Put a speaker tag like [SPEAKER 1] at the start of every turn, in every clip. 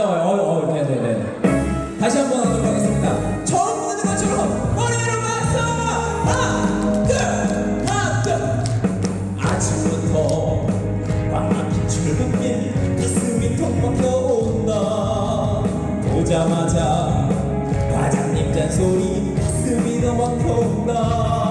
[SPEAKER 1] 아름다워요. 어, 어, 네네네. 다시 한번 하도록 하겠습니다. 처음 보는 것처럼 머리로 맞서 하나, 둘, 하나, 둘. 아침부터 밤이 출근길 가슴이 턱벅 떠온다. 보자마자 과장님 잔소리 가슴이 너무 터온다.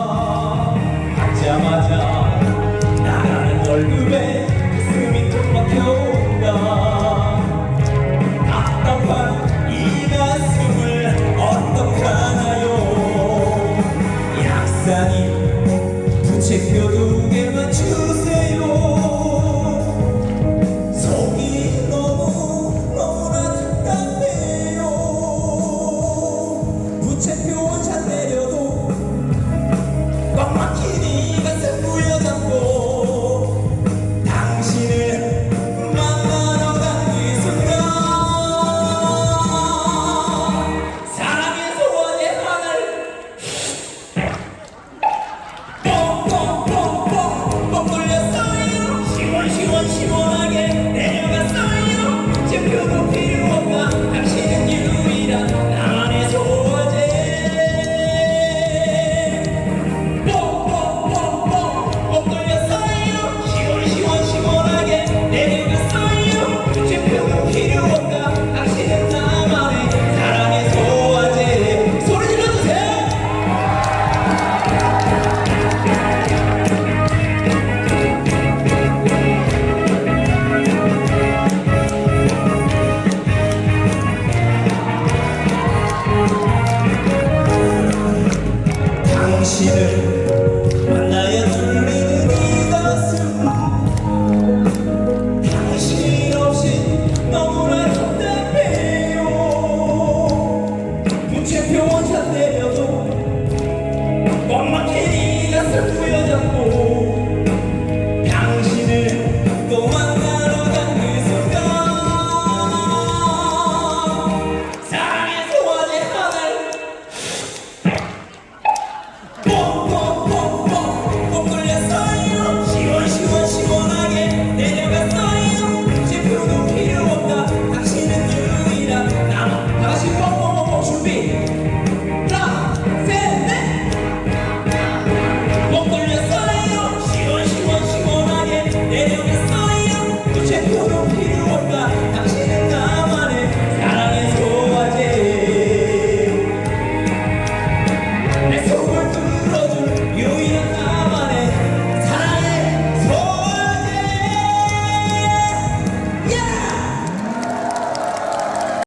[SPEAKER 1] consider subir.